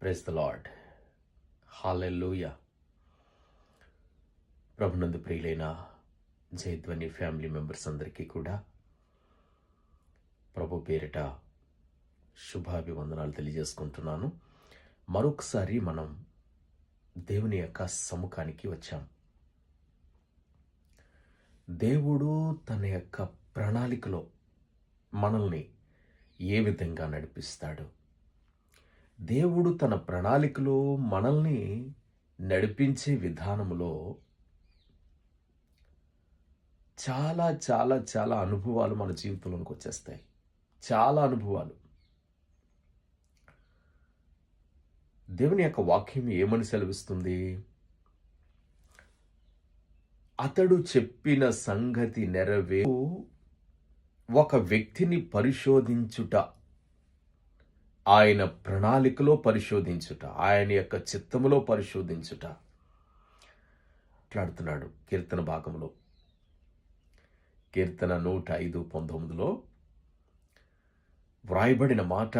Press the lord hallelujah ప్రభునందు ప్రియులైన జయధ్వని family members అందరికీ కూడా ప్రభు పేరిట శుభాభివందనాలు తెలియజేసుకుంటున్నాను. మరొకసారి మనం దేవుని యొక్క సముఖానికి వచ్చాం. దేవుడు తన యొక్క ప్రణాళికలో మనల్ని ఏ విధంగా నడిపిస్తాడు? దేవుడు తన ప్రణాళికలో మనల్ని నడిపించే విధానంలో చాలా చాలా చాలా అనుభవాలు మన జీవితంలోకి వచ్చేస్తాయి. చాలా అనుభవాలు. దేవుని యొక్క వాక్యం ఏమని సెలవిస్తుంది? అతడు చెప్పిన సంగతి నెరవే ఒక వ్యక్తిని పరిశోధించుట ఆయన ప్రణాళికలో పరిశోధించుట ఆయన యొక్క చిత్తములో పరిశోధించుట. మాట్లాడుతున్నాడు కీర్తన భాగంలో కీర్తన నూట ఐదు పంతొమ్మిదిలో వ్రాయబడిన మాట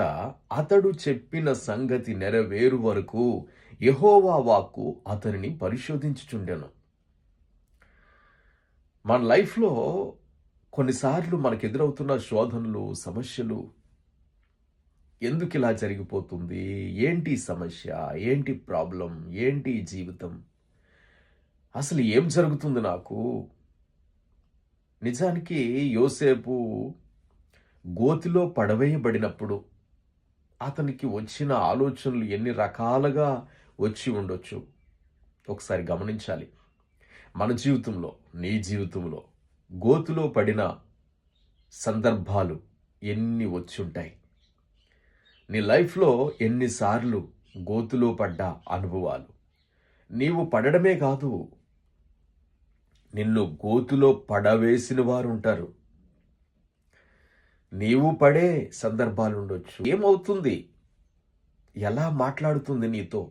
అతడు చెప్పిన సంగతి నెరవేరు వరకు యహోవా వాక్కు అతనిని పరిశోధించుచుండెను. మన లైఫ్లో కొన్నిసార్లు మనకు ఎదురవుతున్న శోధనలు సమస్యలు ఎందుకు ఇలా జరిగిపోతుంది? ఏంటి సమస్య? ఏంటి ప్రాబ్లం? ఏంటి జీవితం? అసలు ఏం జరుగుతుంది నాకు? నిజానికి యోసేపు గోతిలో పడవేయబడినప్పుడు అతనికి వచ్చిన ఆలోచనలు ఎన్ని రకాలుగా వచ్చి ఉండొచ్చు? ఒకసారి గమనించాలి. మన జీవితంలో నీ జీవితంలో గోతులో పడిన సందర్భాలు ఎన్ని వచ్చుంటాయి నీ లైఫ్లో ఎన్నిసార్లు గోతులో పడ్డ అనుభవాలు? నీవు పడడమే కాదు నిన్ను గోతులో పడవేసిన వారు ఉంటారు నీవు పడే సందర్భాలు ఉండొచ్చు ఏమవుతుంది? ఎలా మాట్లాడుతుంది నీతో?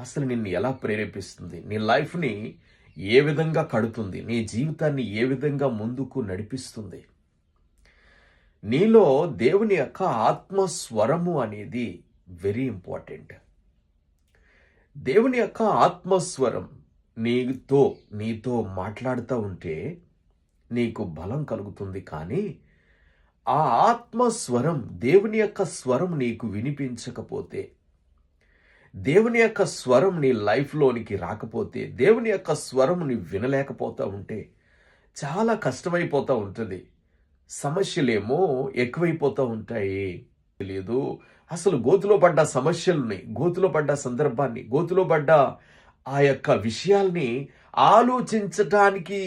అసలు నిన్ను ఎలా ప్రేరేపిస్తుంది? నీ లైఫ్ని ఏ విధంగా కడుతుంది? నీ జీవితాన్ని ఏ విధంగా ముందుకు నడిపిస్తుంది? నీలో దేవుని యొక్క ఆత్మస్వరము అనేది వెరీ ఇంపార్టెంట్ దేవుని యొక్క ఆత్మస్వరం నీతో నీతో మాట్లాడుతూ ఉంటే నీకు బలం కలుగుతుంది కానీ ఆ ఆత్మస్వరం దేవుని యొక్క స్వరం నీకు వినిపించకపోతే దేవుని యొక్క స్వరం నీ లైఫ్లోనికి రాకపోతే దేవుని యొక్క స్వరం నీ వినలేకపోతూ ఉంటే చాలా కష్టమైపోతూ ఉంటుంది. సమస్యలేమో ఎక్కువైపోతూ ఉంటాయి. తెలియదు అసలు గోతులో పడ్డ సమస్యల్ని గోతులో పడ్డ సందర్భాన్ని గోతులో పడ్డ ఆ యొక్క విషయాల్ని ఆలోచించటానికి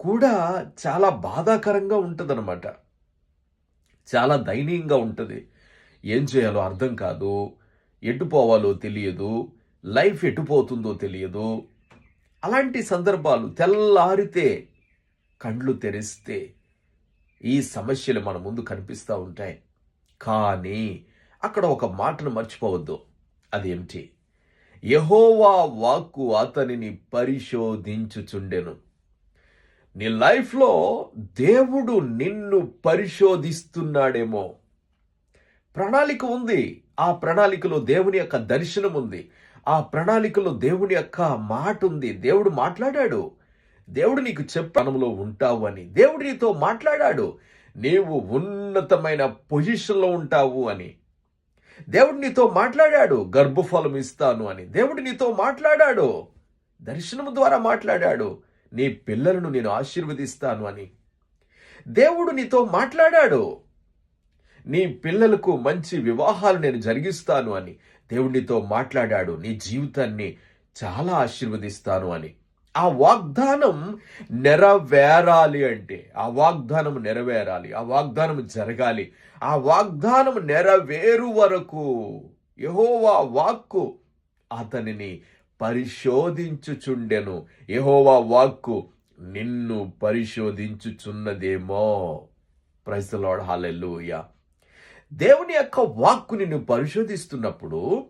కూడా చాలా బాధాకరంగా ఉంటుందన్నమాట. చాలా దయనీయంగా ఉంటుంది. ఏం చేయాలో అర్థం కాదు. ఎటు పోవాలో తెలియదు. లైఫ్ ఎటుపోతుందో తెలియదు. అలాంటి సందర్భాలు తెల్లారితే కండ్లు తెరిస్తే ఈ సమస్యలు మన ముందు కనిపిస్తూ ఉంటాయి. కానీ అక్కడ ఒక మాటను మర్చిపోవద్దు. అదేమిటి? యహోవా వాక్కు అతనిని పరిశోధించుచుండెను. నీ లైఫ్లో దేవుడు నిన్ను పరిశోధిస్తున్నాడేమో. ప్రణాళిక ఉంది. ఆ ప్రణాళికలో దేవుని యొక్క దర్శనం ఉంది ఆ ప్రణాళికలో దేవుని యొక్క మాట ఉంది దేవుడు మాట్లాడాడు. దేవుడు నీకు చెప్పనంలో ఉంటావు అని. దేవుడు నీతో మాట్లాడాడు. నీవు ఉన్నతమైన పొజిషన్లో ఉంటావు అని. దేవుడు నీతో మాట్లాడాడు. గర్భఫలం ఇస్తాను అని. దేవుడు నీతో మాట్లాడాడు. దర్శనం ద్వారా మాట్లాడాడు. నీ పిల్లలను నేను ఆశీర్వదిస్తాను అని. దేవుడు నీతో మాట్లాడాడు. నీ పిల్లలకు మంచి వివాహాలు నేను జరిగిస్తాను అని దేవుడితో మాట్లాడాడు. నీ జీవితాన్ని చాలా ఆశీర్వదిస్తాను అని. ఆ వాగ్దానం నెరవేరాలి అంటే ఆ వాగ్దానం నెరవేరాలి ఆ వాగ్దానం జరగాలి. ఆ వాగ్దానం నెరవేరు వరకు యహోవా వాక్కు అతనిని పరిశోధించుచుండెను. యహోవా వాక్కు నిన్ను పరిశోధించుచున్నదేమో. ప్రైజ్ లార్డ్ దేవుని యొక్క వాక్కు నిన్ను పరిశోధిస్తున్నప్పుడు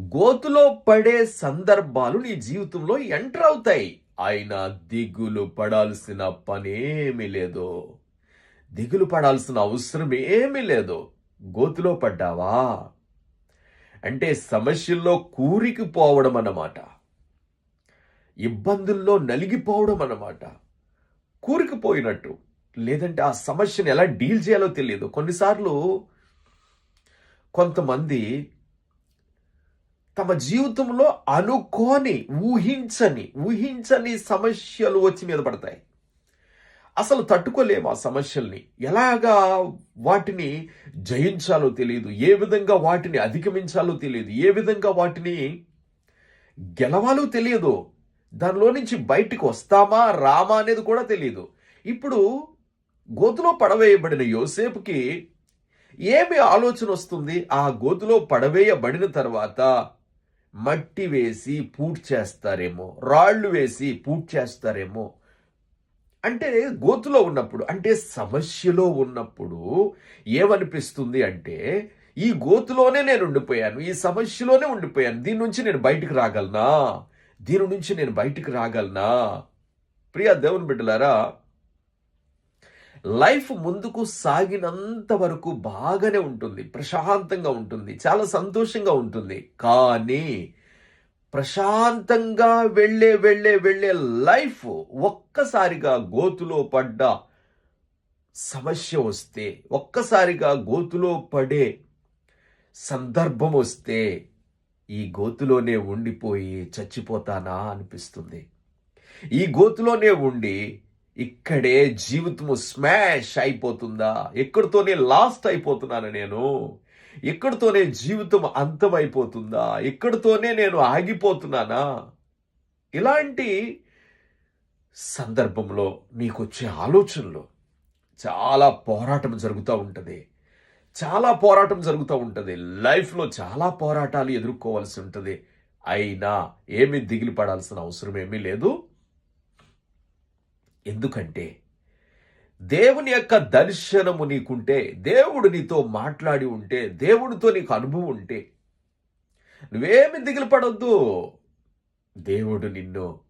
గోతులో పడే సందర్భాలు నీ జీవితంలో ఎంటర్ అవుతాయి. ఆయన దిగులు పడాల్సిన పనేమీ లేదు. దిగులు పడాల్సిన అవసరం ఏమీ లేదు. గోతులో పడ్డావా? అంటే సమస్యల్లో కూరికిపోవడం అన్నమాట ఇబ్బందుల్లో నలిగిపోవడం అన్నమాట కూరికిపోయినట్టు. లేదంటే ఆ సమస్యను ఎలా డీల్ చేయాలో తెలియదు. కొన్నిసార్లు కొంతమంది తమ జీవితంలో అనుకోని ఊహించని ఊహించని సమస్యలు వచ్చి మీద పడతాయి. అసలు తట్టుకోలేము ఆ సమస్యల్ని. ఎలాగా వాటిని జయించాలో తెలియదు ఏ విధంగా వాటిని అధిగమించాలో తెలియదు ఏ విధంగా వాటిని గెలవాలో తెలియదు దానిలో నుంచి బయటికి వస్తామా రామా అనేది కూడా తెలియదు ఇప్పుడు గోతులో పడవేయబడిన యోసేపుకి ఏమి ఆలోచన వస్తుంది? ఆ గోతులో పడవేయబడిన తర్వాత మట్టి వేసి పూట్ చేస్తారేమో రాళ్ళు వేసి పూట్ చేస్తారేమో. అంటే గోతులో ఉన్నప్పుడు అంటే సమస్యలో ఉన్నప్పుడు ఏమనిపిస్తుంది అంటే ఈ గోతులోనే నేను ఉండిపోయాను ఈ సమస్యలోనే ఉండిపోయాను దీని నుంచి నేను బయటికి రాగలనా? దీని నుంచి నేను బయటకు రాగలనా? ప్రియా దేవుని బిడ్డలారా లైఫ్ ముందుకు సాగినంత వరకు బాగానే ఉంటుంది. ప్రశాంతంగా ఉంటుంది. చాలా సంతోషంగా ఉంటుంది. కానీ ప్రశాంతంగా వెళ్ళే వెళ్ళే వెళ్ళే లైఫ్ ఒక్కసారిగా గోతులో పడ్డ సమస్య వస్తే ఒక్కసారిగా గోతులో పడే సందర్భం వస్తే ఈ గోతులోనే ఉండిపోయి చచ్చిపోతానా అనిపిస్తుంది. ఈ గోతులోనే ఉండి ఇక్కడే జీవితము స్మాష్ అయిపోతుందా? ఎక్కడితోనే లాస్ట్ అయిపోతున్నాను నేను. ఎక్కడితోనే జీవితం అంతమైపోతుందా? ఎక్కడితోనే నేను ఆగిపోతున్నానా? ఇలాంటి సందర్భంలో నీకు వచ్చే ఆలోచనలు చాలా పోరాటం జరుగుతూ ఉంటుంది. చాలా పోరాటం జరుగుతూ ఉంటుంది. లైఫ్లో చాలా పోరాటాలు ఎదుర్కోవాల్సి ఉంటుంది. అయినా ఏమీ దిగిలిపడాల్సిన అవసరం ఏమీ లేదు. ఎందుకంటే దేవుని యొక్క దర్శనము నీకుంటే దేవుడు నీతో మాట్లాడి ఉంటే దేవుడితో నీకు అనుభవం ఉంటే నువ్వేమి దిగులు పడొద్దు. దేవుడు నిన్ను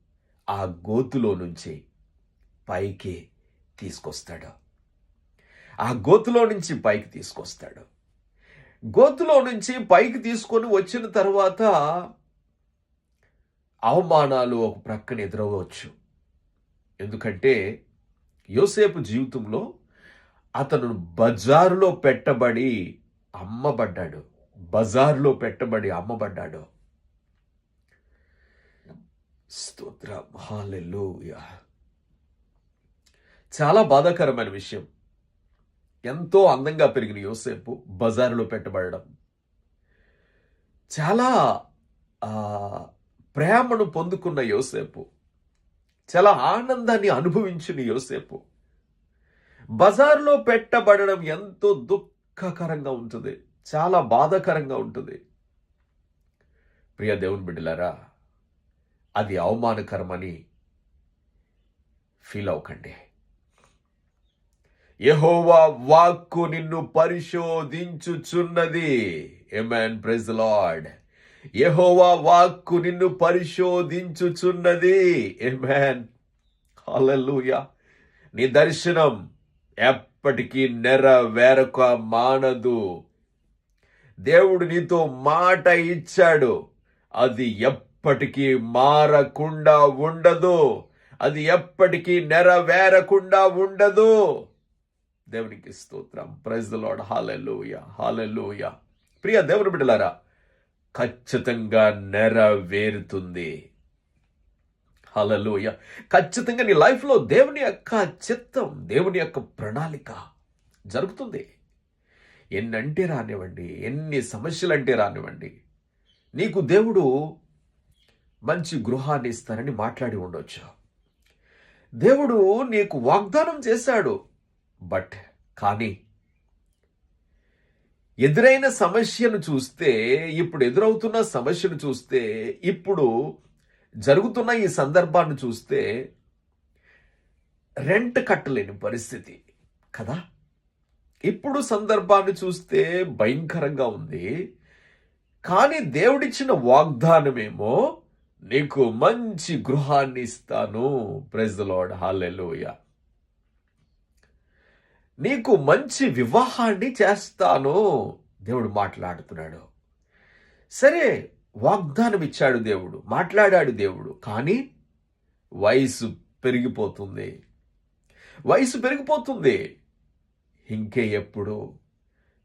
ఆ గోతులో నుంచి పైకి తీసుకొస్తాడు. ఆ గోతులో నుంచి పైకి తీసుకొస్తాడు. గోతులో నుంచి పైకి తీసుకొని వచ్చిన తర్వాత అవమానాలు ఒక ప్రక్కన ఎదురవ్వచ్చు ఎందుకంటే యోసేపు జీవితంలో అతను బజారులో పెట్టబడి అమ్మబడ్డాడు. బజారులో పెట్టబడి అమ్మబడ్డాడు. స్తోత్ర. హాలెలూయా చాలా బాధాకరమైన విషయం. ఎంతో అందంగా పెరిగిన యోసేపు బజారులో పెట్టబడడం. చాలా ప్రేమను పొందుకున్న యోసేపు చాలా ఆనందాన్ని అనుభవించిన యోసేపు. బజార్లో పెట్టబడడం ఎంతో దుఃఖకరంగా ఉంటుంది. చాలా బాధాకరంగా ఉంటుంది. ప్రియ దేవుని బిడ్డలారా అది అవమానకరమని ఫీల్ అవ్వకండి. యహోవా వాక్కు నిన్ను పరిశోధించుచున్నది. ఎమెన్ ప్రెజ్ లార్డ్ యహోవా వాక్కు నిన్ను పరిశోధించుచున్నది. ఎమెన్ హల్లెలూయా నీ దర్శనం ఎప్పటికీ నెరవేరక మానదు. దేవుడు నీతో మాట ఇచ్చాడు. అది ఎప్పటికీ మారకుండా ఉండదు. అది ఎప్పటికీ నెరవేరకుండా ఉండదు. దేవునికి స్తోత్రం. Praise the Lord hallelujah hallelujah ప్రియ దేవుని బిడ్డలారా ఖచ్చితంగా నెరవేరుతుంది. హలలోయ ఖచ్చితంగా నీ లైఫ్లో దేవుని యొక్క చిత్తం దేవుని యొక్క ప్రణాళిక జరుగుతుంది. ఎన్నంటే రానివ్వండి ఎన్ని సమస్యలు అంటే రానివ్వండి నీకు దేవుడు మంచి గృహాన్ని ఇస్తానని మాట్లాడి ఉండొచ్చు. దేవుడు నీకు వాగ్దానం చేశాడు బట్ కానీ ఎదురైన సమస్యను చూస్తే ఇప్పుడు ఎదురవుతున్న సమస్యను చూస్తే ఇప్పుడు జరుగుతున్న ఈ సందర్భాన్ని చూస్తే రెంట్ కట్టలేని పరిస్థితి కదా? ఇప్పుడు సందర్భాన్ని చూస్తే భయంకరంగా ఉంది. కానీ దేవుడిచ్చిన వాగ్దానమేమో నీకు మంచి గృహాన్ని ఇస్తాను. ప్రెజ్ లార్డ్ హాలెలూయ నీకు మంచి వివాహాన్ని చేస్తాను. దేవుడు మాట్లాడుతున్నాడు. సరే వాగ్దానం ఇచ్చాడు దేవుడు మాట్లాడాడు దేవుడు కానీ వయసు పెరిగిపోతుంది. వయసు పెరిగిపోతుంది. ఇంకే ఎప్పుడు?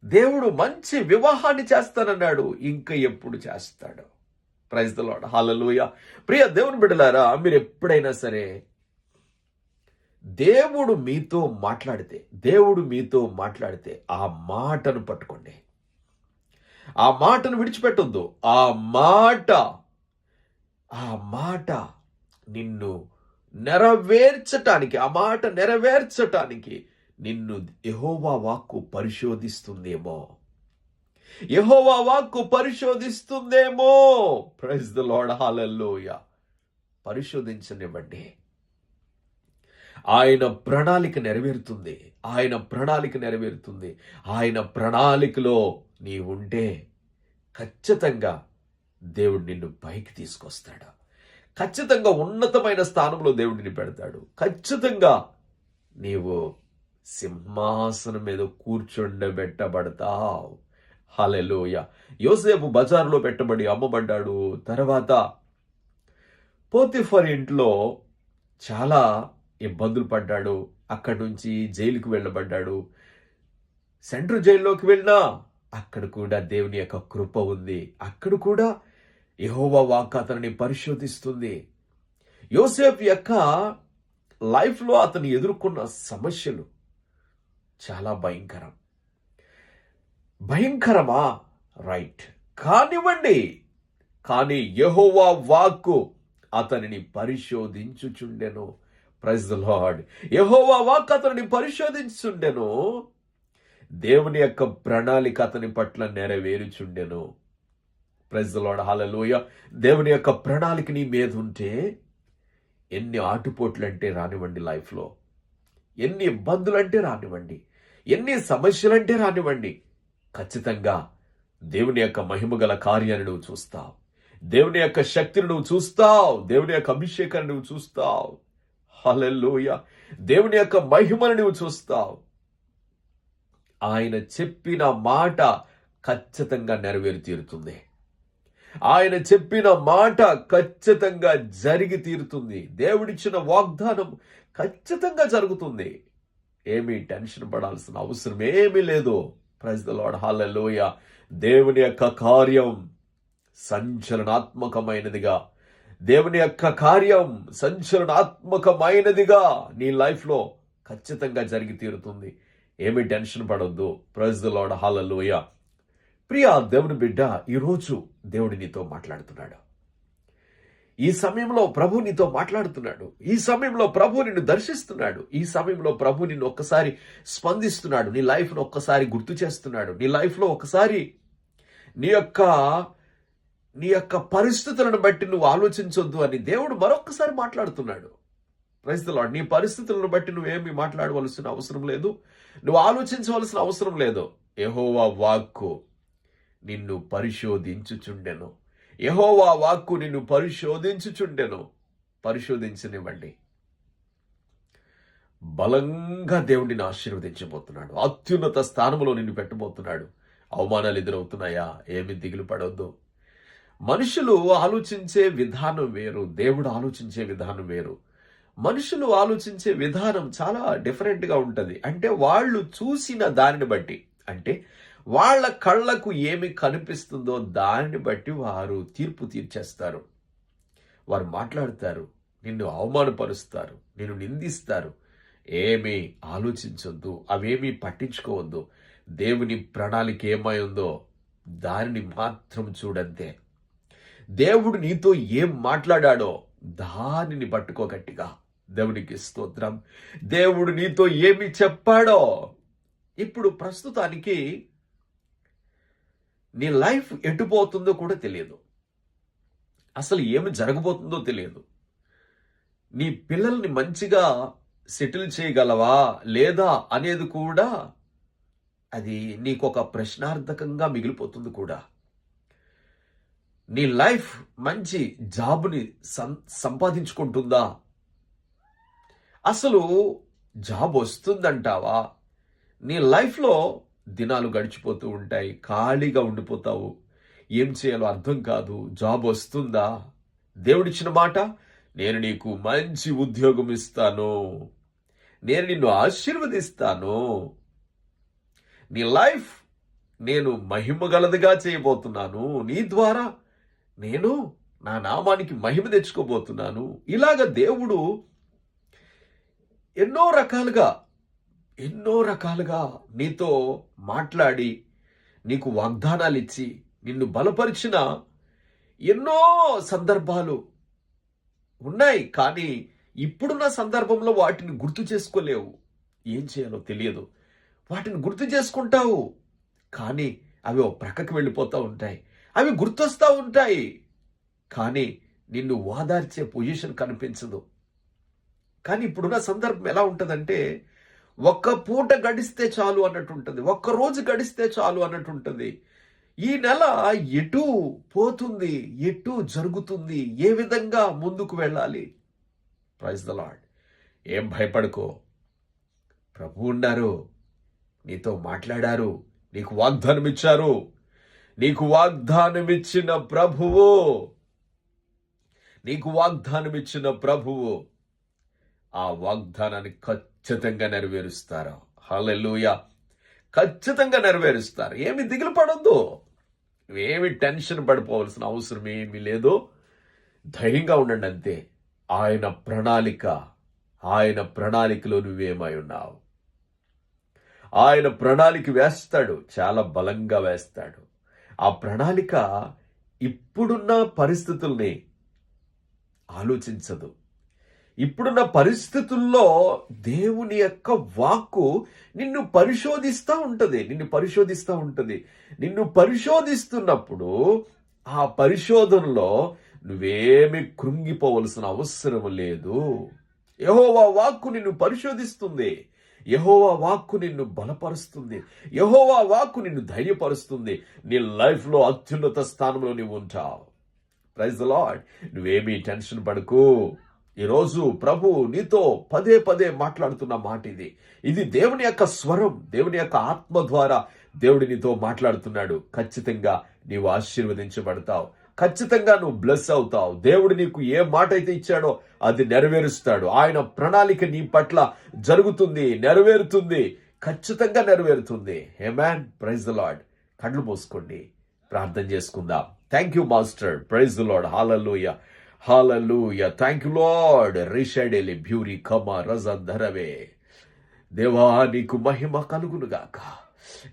దేవుడు మంచి వివాహాన్ని చేస్తానన్నాడు ఇంకా ఎప్పుడు చేస్తాడు? ప్రైజ్ ద లాడ్ హాలలుయ ప్రియ దేవుని బిడ్డలారా మీరు ఎప్పుడైనా సరే దేవుడు మీతో మాట్లాడితే దేవుడు మీతో మాట్లాడితే ఆ మాటను పట్టుకోండి. ఆ మాటను విడిచిపెట్టొద్దు. ఆ మాట ఆ మాట నిన్ను నెరవేర్చటానికి ఆ మాట నెరవేర్చటానికి నిన్ను యహోవా వాక్కు పరిశోధిస్తుందేమో. యహోవా వాక్కు పరిశోధిస్తుందేమో. ప్రైజ్ ద లార్డ్ హాలల్లోయ పరిశోధించనివ్వండి. ఆయన ప్రణాళిక నెరవేరుతుంది. ఆయన ప్రణాళిక నెరవేరుతుంది. ఆయన ప్రణాళికలో నీ ఉంటే ఖచ్చితంగా దేవుడు నిన్ను పైకి తీసుకొస్తాడు. ఖచ్చితంగా ఉన్నతమైన స్థానంలో దేవుడిని పెడతాడు. ఖచ్చితంగా నీవు సింహాసనం మీద కూర్చుండబెట్టబడతావు. హలెలోయ యోసేపు బజార్లో పెట్టబడి అమ్మబడ్డాడు. తర్వాత పోతిఫర్ ఇంట్లో చాలా ఇబ్బందులు పడ్డాడు అక్కడి నుంచి జైలుకు వెళ్ళబడ్డాడు. సెంట్రల్ జైల్లోకి వెళ్ళినా. అక్కడ కూడా దేవుని యొక్క కృప ఉంది. అక్కడ కూడా యహోవా వాక్ అతనిని పరిశోధిస్తుంది. యోసేఫ్ యొక్క లైఫ్లో అతను ఎదుర్కొన్న సమస్యలు చాలా భయంకరం. భయంకరమా? రైట్. కానివ్వండి. కానీ యహోవా వాక్కు అతనిని పరిశోధించుచుండెను. ప్రైజ్ ద లార్డ్ యహోవా వాక్ అతనిని పరిశోధించుండెను. దేవుని యొక్క ప్రణాళిక అతని పట్ల నెరవేరుచుండెను. ప్రైజ్ ద లార్డ్ హాలలోయ దేవుని యొక్క ప్రణాళిక నీ మీద ఉంటే ఎన్ని ఆటుపోట్లు అంటే రానివ్వండి లైఫ్లో. ఎన్ని ఇబ్బందులు అంటే రానివ్వండి. ఎన్ని సమస్యలంటే రానివ్వండి. ఖచ్చితంగా దేవుని యొక్క మహిమ గల కార్యాన్ని నువ్వు చూస్తావు. దేవుని యొక్క శక్తిని నువ్వు చూస్తావు. దేవుని యొక్క అభిషేకాన్ని నువ్వు చూస్తావు. హలెల్లోయ. దేవుని యొక్క మహిమను నువ్వు చూస్తావు. ఆయన చెప్పిన మాట ఖచ్చితంగా నెరవేరి తీరుతుంది ఆయన చెప్పిన మాట ఖచ్చితంగా జరిగి తీరుతుంది. దేవుడిచ్చిన వాగ్దానం ఖచ్చితంగా జరుగుతుంది. ఏమీ టెన్షన్ పడాల్సిన అవసరం ఏమీ లేదు. ప్రజ ద హాలలోయ దేవుని యొక్క కార్యం సంచలనాత్మకమైనదిగా దేవుని యొక్క కార్యం సంచలనాత్మకమైనదిగా నీ లైఫ్లో ఖచ్చితంగా జరిగి తీరుతుంది. ఏమీ టెన్షన్ పడొద్దు. ప్రజలోడ హాలలోయ ప్రియ ప్రియా దేవుని బిడ్డ ఈరోజు దేవుడి నీతో మాట్లాడుతున్నాడు. ఈ సమయంలో ప్రభు నీతో మాట్లాడుతున్నాడు. ఈ సమయంలో ప్రభు నిన్ను దర్శిస్తున్నాడు. ఈ సమయంలో ప్రభు నిన్ను ఒక్కసారి స్పందిస్తున్నాడు. నీ లైఫ్ను ఒక్కసారి గుర్తు చేస్తున్నాడు. నీ లైఫ్లో ఒకసారి నీ యొక్క నీ యొక్క పరిస్థితులను బట్టి నువ్వు ఆలోచించొద్దు అని దేవుడు మరొకసారి మాట్లాడుతున్నాడు. ప్రస్తుతం నీ పరిస్థితులను బట్టి నువ్వేమి మాట్లాడవలసిన అవసరం లేదు. నువ్వు ఆలోచించవలసిన అవసరం లేదు. ఎహోవా వాక్కు నిన్ను పరిశోధించుచుండెను. ఎహోవా వాక్కు నిన్ను పరిశోధించుచుండెను. పరిశోధించనివ్వండి. బలంగా దేవుడిని ఆశీర్వదించబోతున్నాడు. అత్యున్నత స్థానంలో నిన్ను పెట్టబోతున్నాడు. అవమానాలు ఎదురవుతున్నాయా? ఏమి దిగులు పడవద్దు మనుషులు ఆలోచించే విధానం వేరు దేవుడు ఆలోచించే విధానం వేరు. మనుషులు ఆలోచించే విధానం చాలా డిఫరెంట్గా ఉంటుంది. అంటే వాళ్ళు చూసిన దానిని బట్టి. అంటే వాళ్ళ కళ్ళకు ఏమి కనిపిస్తుందో దానిని బట్టి వారు తీర్పు తీర్చేస్తారు. వారు మాట్లాడతారు. నిన్ను అవమానపరుస్తారు. నిన్ను నిందిస్తారు. ఏమీ ఆలోచించొద్దు. అవేమీ పట్టించుకోవద్దు. దేవుని ప్రణాళిక ఏమై ఉందో దానిని మాత్రం చూడంతే. దేవుడు నీతో ఏం మాట్లాడాడో దానిని పట్టుకోగట్టిగా దేవునికి స్తోత్రం. దేవుడు నీతో ఏమి చెప్పాడో ఇప్పుడు ప్రస్తుతానికి నీ లైఫ్ ఎటుపోతుందో కూడా తెలియదు. అసలు ఏమి జరగబోతుందో తెలియదు. నీ పిల్లల్ని మంచిగా సెటిల్ చేయగలవా లేదా అనేది కూడా అది నీకు ఒక ప్రశ్నార్థకంగా మిగిలిపోతుంది కూడా. నీ లైఫ్ మంచి జాబ్ని సం సంపాదించుకుంటుందా? అసలు జాబ్ వస్తుందంటావా? నీ లైఫ్లో దినాలు గడిచిపోతూ ఉంటాయి ఖాళీగా ఉండిపోతావు. ఏం చేయాలో అర్థం కాదు జాబ్ వస్తుందా? దేవుడిచ్చిన మాట నేను నీకు మంచి ఉద్యోగం ఇస్తాను. నేను నిన్ను ఆశీర్వదిస్తాను. నీ లైఫ్ నేను మహిమ గలదిగా చేయబోతున్నాను. నీ ద్వారా నేను నా నామానికి మహిమ తెచ్చుకోబోతున్నాను. ఇలాగ దేవుడు ఎన్నో రకాలుగా ఎన్నో రకాలుగా నీతో మాట్లాడి నీకు వాగ్దానాలు ఇచ్చి నిన్ను బలపరిచిన ఎన్నో సందర్భాలు ఉన్నాయి. కానీ ఇప్పుడున్న సందర్భంలో వాటిని గుర్తు చేసుకోలేవు. ఏం చేయాలో తెలియదు. వాటిని గుర్తు చేసుకుంటావు. కానీ అవి ఓ ప్రక్కకి వెళ్ళిపోతూ ఉంటాయి. అవి గుర్తొస్తూ ఉంటాయి. కానీ నిన్ను ఓదార్చే పొజిషన్ కనిపించదు. కానీ ఇప్పుడున్న సందర్భం ఎలా ఉంటుందంటే ఒక్క పూట గడిస్తే చాలు అన్నట్టు ఉంటుంది. ఒక్క రోజు గడిస్తే చాలు అన్నట్టు ఉంటుంది. ఈ నెల ఎటు పోతుంది ఎటు జరుగుతుంది ఏ విధంగా ముందుకు వెళ్ళాలి? ప్రైజ్ ద లాడ్ ఏం భయపడుకో. ప్రభు ఉన్నారు నీతో మాట్లాడారు నీకు వాగ్దానం ఇచ్చారు నీకు వాగ్దానమిచ్చిన ప్రభువు. నీకు వాగ్దానం ఇచ్చిన ప్రభువు. ఆ వాగ్దానాన్ని ఖచ్చితంగా నెరవేరుస్తారు? హలెలుయ ఖచ్చితంగా నెరవేరుస్తారు. ఏమి దిగులు పడొద్దు. నువ్వేమి టెన్షన్ పడిపోవలసిన అవసరం ఏమీ లేదు. ధైర్యంగా ఉండండి అంతే. ఆయన ప్రణాళిక ఆయన ప్రణాళికలో నువ్వేమై ఉన్నావు. ఆయన ప్రణాళిక వేస్తాడు. చాలా బలంగా వేస్తాడు. ఆ ప్రణాళిక ఇప్పుడున్న పరిస్థితుల్ని ఆలోచించదు. ఇప్పుడున్న పరిస్థితుల్లో దేవుని యొక్క వాక్కు నిన్ను పరిశోధిస్తూ ఉంటుంది నిన్ను పరిశోధిస్తూ ఉంటుంది. నిన్ను పరిశోధిస్తున్నప్పుడు ఆ పరిశోధనలో నువ్వేమి కృంగిపోవలసిన అవసరం లేదు. యహోవా వాక్కు నిన్ను పరిశోధిస్తుంది. యహోవా వాక్కు నిన్ను బలపరుస్తుంది. యహోవా వాక్కు నిన్ను ధైర్యపరుస్తుంది. నీ లైఫ్లో అత్యున్నత స్థానంలో నీవు ఉంటావు. ప్రైజ్ ద లాడ్ నువ్వేమీ టెన్షన్ పడకు. ఈరోజు ప్రభు నీతో పదే పదే మాట్లాడుతున్న మాట ఇది. ఇది దేవుని యొక్క స్వరం దేవుని యొక్క ఆత్మ ద్వారా దేవుడి నీతో మాట్లాడుతున్నాడు. ఖచ్చితంగా నీవు ఆశీర్వదించబడతావు. ఖచ్చితంగా నువ్వు బ్లెస్ అవుతావు. దేవుడు నీకు ఏ మాట అయితే ఇచ్చాడో అది నెరవేరుస్తాడు. ఆయన ప్రణాళిక నీ పట్ల జరుగుతుంది నెరవేరుతుంది ఖచ్చితంగా నెరవేరుతుంది. Hey man praise the Lord కళ్ళు మూసుకోండి. ప్రార్థన చేసుకుందాం. Thank you master praise the Lord hallelujah hallelujah thank you Lord రిషడెలి బ్యూరి కమ రజంధరవే దేవా నీకు మహిమ కలుగునుగాక.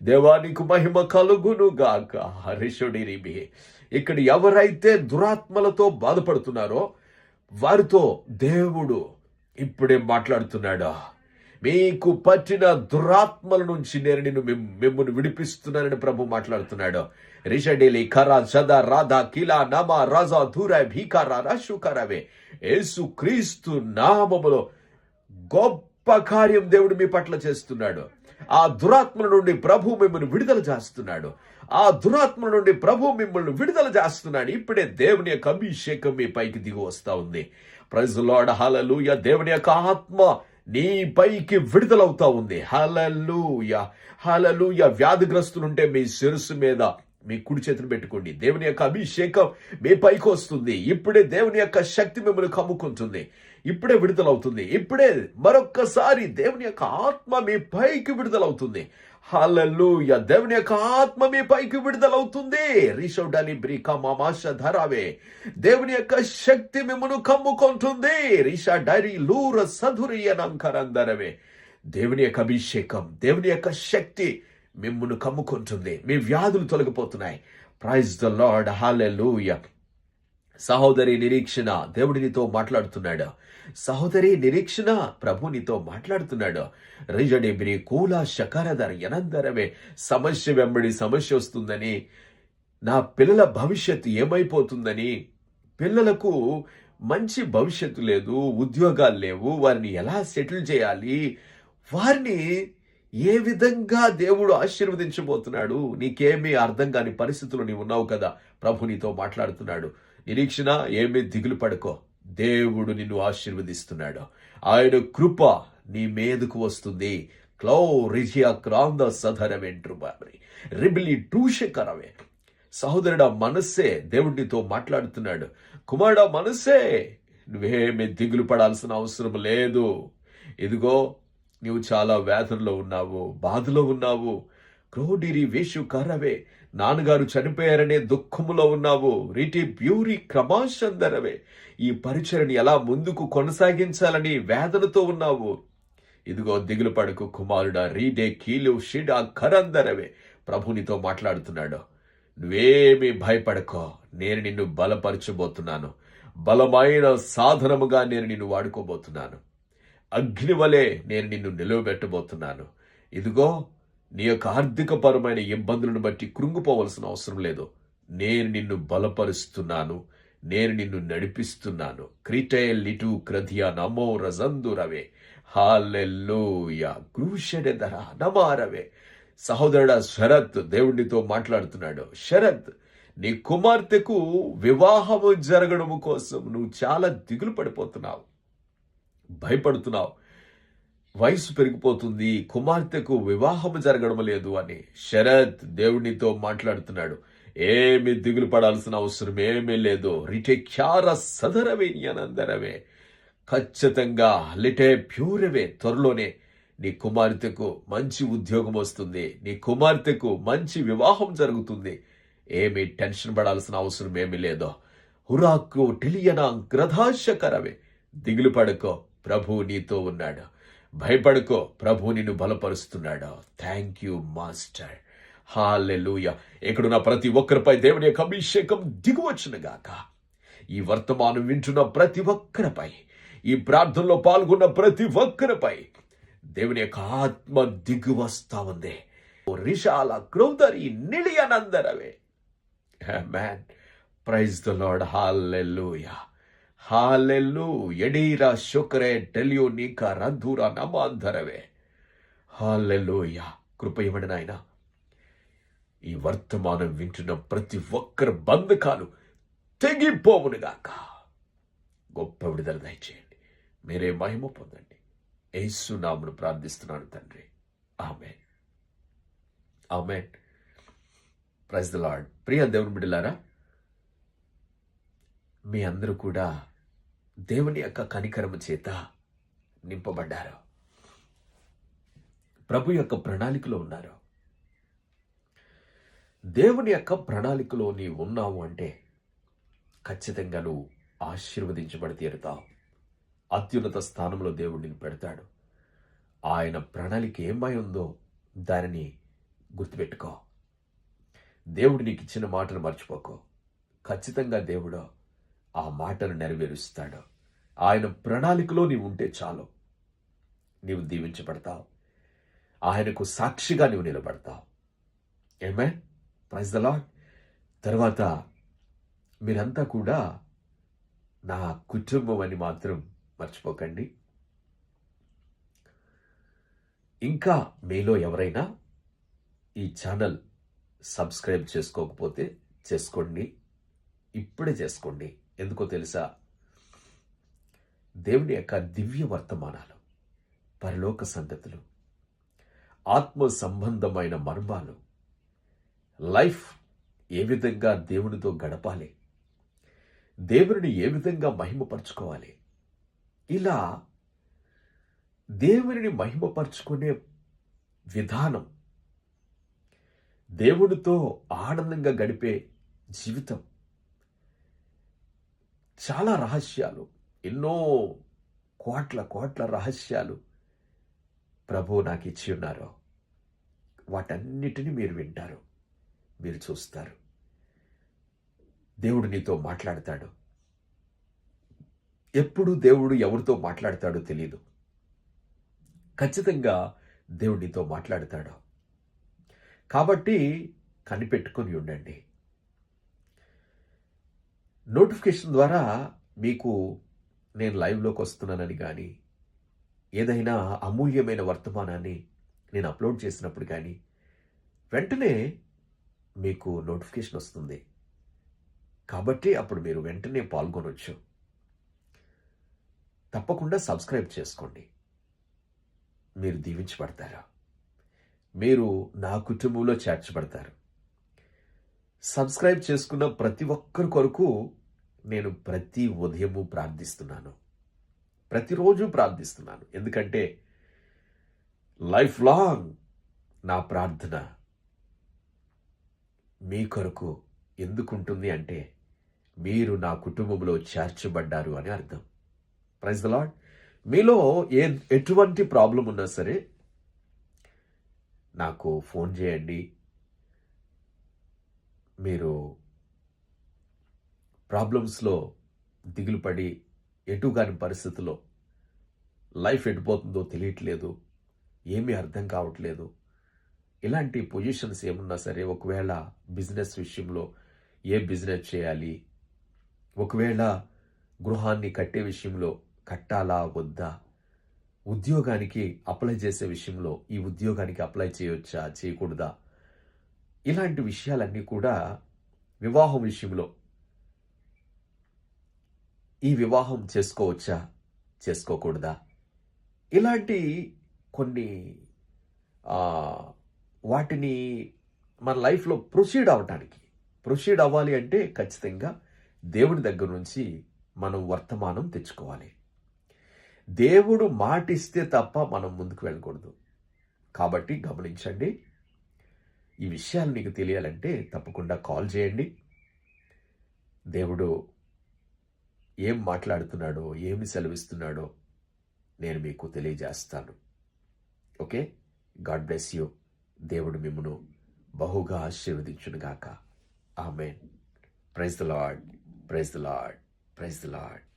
దేవా నీకు మహిమ కలుగునుగాక. హరిషుడిరిబి ఇక్కడ ఎవరైతే దురాత్మలతో బాధపడుతున్నారో వారితో దేవుడు ఇప్పుడే మాట్లాడుతున్నాడు? మీకు పట్టిన దురాత్మల నుంచి నేను నిన్ను మిమ్మల్ని విడిపిస్తున్నానని ప్రభు మాట్లాడుతున్నాడు. రిషడేలి ఖరా సదా రాధా కిలా నమ రాజా ధూరా భీకారా రాశుకారావే యేసు క్రీస్తు నామములో గొప్ప కార్యం దేవుడు మీ పట్ల చేస్తున్నాడు. ఆ దురాత్మల నుండి ప్రభు మిమ్మల్ని విడుదల చేస్తున్నాడు. ఆ దురాత్మల నుండి ప్రభు మిమ్మల్ని విడుదల చేస్తున్నాడు. ఇప్పుడే దేవుని యొక్క అభిషేకం మీ పైకి దిగి వస్తూ ఉంది. ప్రజలాడ హలలుయ దేవుని యొక్క ఆత్మ నీ పైకి విడుదలవుతా ఉంది. హలలుయ హలలుయ వ్యాధిగ్రస్తులుంటే మీ శిరస్సు మీద మీ కుడి చేతిని పెట్టుకోండి. దేవుని యొక్క అభిషేకం మీ పైకి వస్తుంది. ఇప్పుడే దేవుని యొక్క శక్తి మిమ్మల్ని కమ్ముకుంటుంది. ఇప్పుడే విడుదలవుతుంది. ఇప్పుడే మరొక్కసారి దేవుని యొక్క ఆత్మ మీ పైకి విడుదలవుతుంది. హల్లెలూయా! దేవుని యొక్క ఆత్మ మీ పైకి విడుదలవుతుంది. రిషౌడలి బ్రీకా మామాష ధరావే. దేవుని యొక్క శక్తి మిమ్మను కమ్ముకుంటుంది. రిషా డైరీ లూర సధురియనంకరందరవే దేవుని యొక్క అభిషేకం దేవుని యొక్క శక్తి మిమ్మును కమ్ముకుంటుంది. మీ వ్యాధులు తొలగిపోతున్నాయి. ప్రైజ్ ద లార్డ్ హాలెలూయ సహోదరి నిరీక్షణ దేవుడి నీతో మాట్లాడుతున్నాడు. సహోదరి నిరీక్షణ ప్రభు నీతో మాట్లాడుతున్నాడు. రిజడి బ్రి కూల శకారధర ఎనందరమే సమస్య వెంబడి సమస్య వస్తుందని నా పిల్లల భవిష్యత్తు ఏమైపోతుందని పిల్లలకు మంచి భవిష్యత్తు లేదు ఉద్యోగాలు లేవు వారిని ఎలా సెటిల్ చేయాలి వారిని ఏ విధంగా దేవుడు ఆశీర్వదించబోతున్నాడు నీకేమీ అర్థం కాని పరిస్థితులు నీవు ఉన్నావు కదా ప్రభు నీతో మాట్లాడుతున్నాడు. నిరీక్షణ ఏమీ దిగులు పడుకో. దేవుడు నిన్ను ఆశీర్వదిస్తున్నాడు. ఆయన కృప నీ మీదకు వస్తుంది. క్లౌ రిజియా క్రాంద సధరమెంట్రు బాబరి. రిబిలి టూషకరవే. సహోదరుడ మనస్సే దేవుడితో మాట్లాడుతున్నాడు. కుమారుడ మనస్సే నువ్వేమి దిగులు పడాల్సిన అవసరం లేదు. ఇదిగో నువ్వు చాలా వేదనలో ఉన్నావు బాధలో ఉన్నావు. క్రోడిరి వేషు కరవే. నాన్నగారు చనిపోయారనే దుఃఖములో ఉన్నావు. రీటి బ్యూరి క్రమాశందరవే. ఈ పరిచయని ఎలా ముందుకు కొనసాగించాలని వేదనతో ఉన్నావు? ఇదిగో దిగులు పడుకు కుమారుడా రీడే కీలు షిడా కరందరవే. ప్రభునితో మాట్లాడుతున్నాడు. నువ్వేమీ భయపడకో. నేను నిన్ను బలపరచబోతున్నాను. బలమైన సాధనముగా నేను నిన్ను వాడుకోబోతున్నాను. అగ్ని వలె నేను నిన్ను నిలువబెట్టబోతున్నాను. ఇదిగో నీ యొక్క ఆర్థికపరమైన ఇబ్బందులను బట్టి కృంగిపోవలసిన అవసరం లేదు. నేను నిన్ను బలపరుస్తున్నాను. నేను నిన్ను నడిపిస్తున్నాను. క్రిటే లిటు క్రధియ నమో రజందురవే హాలెల్లోయ. గ్రూషడెదర నమారవే సహోదరుడ శరత్ దేవుడితో మాట్లాడుతున్నాడు. శరత్ నీ కుమార్తెకు వివాహము జరగడము కోసం నువ్వు చాలా దిగులు పడిపోతున్నావు. భయపడుతున్నావు. వయసు పెరిగిపోతుంది కుమార్తెకు వివాహము జరగడం లేదు అని శరత్ దేవునితో మాట్లాడుతున్నాడు. ఏమి దిగులు పడాల్సిన అవసరం ఏమీ లేదు. రిటెక్యార సదరవే అనందరవే ఖచ్చితంగా లిటే ప్యూరవే. త్వరలోనే నీ కుమార్తెకు మంచి ఉద్యోగం వస్తుంది. నీ కుమార్తెకు మంచి వివాహం జరుగుతుంది. ఏమి టెన్షన్ పడాల్సిన అవసరం ఏమీ లేదో. హురాకు టెలియనా గ్రధాశకరవే దిగులు పడుకో. ప్రభు నీతో ఉన్నాడు. భయపడుకో ప్రభు నిన్ను బలపరుస్తున్నాడు? థ్యాంక్ యూ మాస్టర్ హాలెలూయ ఇక్కడున్న ప్రతి ఒక్కరిపై దేవుని యొక్క అభిషేకం దిగువచ్చునుగాక ఈ వర్తమానం వింటున్న ప్రతి ఒక్కరిపై ఈ ప్రార్థనలో పాల్గొన్న ప్రతి ఒక్కరిపై దేవుని యొక్క ఆత్మ దిగువస్తా ఉంది. రిషాల క్రౌదరి నిలియనందరవే. Man praise the Lord hallelujah hallelujah ಎಡೀರ శుక్రే ಟೆಲಿಯೋ ನೀಕ ರಂಧೂರ ನಮಾಂಧರವೇ హాలెలూయ కృప ఇవ్వండి నాయన. ఈ వర్తమానం వింటున్న ప్రతి ఒక్కరి బంధకాలు తెగిపోవునుగాక గొప్ప విడుదల దయచేయండి. మీరే మహిమ పొందండి. యేసు నామును ప్రార్థిస్తున్నాను తండ్రి. ఆమె ఆమె ప్రైజ్ ద లార్డ్. ప్రియ దేవుని బిడ్డలారా మీ అందరూ కూడా దేవుని యొక్క కనికరము చేత నింపబడ్డారు. ప్రభు యొక్క ప్రణాళికలో ఉన్నారు. దేవుని యొక్క ప్రణాళికలో నీవు ఉన్నావు అంటే ఖచ్చితంగా నువ్వు ఆశీర్వదించబడి తీరుతావు. అత్యున్నత స్థానంలో దేవుడిని పెడతాడు. ఆయన ప్రణాళిక ఏమై ఉందో దానిని గుర్తుపెట్టుకో. దేవుడు నీకు ఇచ్చిన మాటను మర్చిపోకో. ఖచ్చితంగా దేవుడు ఆ మాటను నెరవేరుస్తాడు. ఆయన ప్రణాళికలో నీవు ఉంటే చాలు. నీవు దీవించబడతావు. ఆయనకు సాక్షిగా నీవు నిలబడతావు. ఏమే ప్రైజ్ ద లాడ్ తర్వాత మీరంతా కూడా నా కుటుంబం అని మాత్రం మర్చిపోకండి. ఇంకా మీలో ఎవరైనా ఈ ఛానల్ సబ్స్క్రైబ్ చేసుకోకపోతే చేసుకోండి. ఇప్పుడే చేసుకోండి. ఎందుకో తెలుసా? దేవుని యొక్క దివ్య వర్తమానాలు పరలోక సంగతులు ఆత్మ సంబంధమైన మర్మాలు లైఫ్ ఏ విధంగా దేవునితో గడపాలి దేవుని ఏ విధంగా మహిమపరచుకోవాలి ఇలా దేవుని మహిమపరచుకునే విధానం దేవుడితో ఆనందంగా గడిపే జీవితం చాలా రహస్యాలు ఎన్నో కోట్ల కోట్ల రహస్యాలు ప్రభు నాకు ఇచ్చి ఉన్నారు. వాటన్నిటిని మీరు వింటారు మీరు చూస్తారు. దేవుడు నీతో మాట్లాడతాడు. ఎప్పుడు దేవుడు ఎవరితో మాట్లాడతాడో తెలియదు ఖచ్చితంగా దేవుడు నీతో మాట్లాడతాడు. కాబట్టి కనిపెట్టుకొని ఉండండి. నోటిఫికేషన్ ద్వారా మీకు నేను లైవ్లోకి వస్తున్నానని కానీ ఏదైనా అమూల్యమైన వర్తమానాన్ని నేను అప్లోడ్ చేసినప్పుడు కానీ వెంటనే మీకు నోటిఫికేషన్ వస్తుంది. కాబట్టి అప్పుడు మీరు వెంటనే పాల్గొనవచ్చు తప్పకుండా సబ్స్క్రైబ్ చేసుకోండి. మీరు దీవించబడతారు? మీరు నా కుటుంబంలో చేర్చబడతారు. సబ్స్క్రైబ్ చేసుకున్న ప్రతి ఒక్కరి కొరకు నేను ప్రతి ఉదయము ప్రార్థిస్తున్నాను. ప్రతిరోజు ప్రార్థిస్తున్నాను. ఎందుకంటే లైఫ్ లాంగ్ నా ప్రార్థన మీ కొరకు ఎందుకుంటుంది అంటే మీరు నా కుటుంబంలో చేర్చబడ్డారు అని అర్థం. ప్రైజ్ ద లాడ్ మీలో ఏ ఎటువంటి ప్రాబ్లం ఉన్నా సరే నాకు ఫోన్ చేయండి. మీరు ప్రాబ్లమ్స్లో దిగులు పడి ఎటు కాని పరిస్థితిలో లైఫ్ ఎటుపోతుందో తెలియట్లేదు ఏమీ అర్థం కావట్లేదు. ఇలాంటి పొజిషన్స్ ఏమున్నా సరే ఒకవేళ బిజినెస్ విషయంలో ఏ బిజినెస్ చేయాలి ఒకవేళ గృహాన్ని కట్టే విషయంలో కట్టాలా వద్దా? ఉద్యోగానికి అప్లై చేసే విషయంలో ఈ ఉద్యోగానికి అప్లై చేయొచ్చా చేయకూడదా? ఇలాంటి విషయాలన్నీ కూడా వివాహం విషయంలో ఈ వివాహం చేసుకోవచ్చా? చేసుకోకూడదా? ఇలాంటి కొన్ని వాటిని మన లైఫ్లో ప్రొసీడ్ అవ్వటానికి ప్రొసీడ్ అవ్వాలి అంటే ఖచ్చితంగా దేవుని దగ్గర నుంచి మనం వర్తమానం తెచ్చుకోవాలి. దేవుడు మాటిస్తే తప్ప మనం ముందుకు వెళ్ళకూడదు. కాబట్టి గమనించండి. ఈ విషయాలు నీకు తెలియాలంటే తప్పకుండా కాల్ చేయండి. దేవుడు ఏం మాట్లాడుతున్నాడో ఏమి సెలవిస్తున్నాడో నేను మీకు తెలియజేస్తాను. ఓకే? God bless you. దేవుడు మిమ్మను బహుగా ఆశీర్వదించునుగాక. Amen. Praise the Lord praise the Lord praise the Lord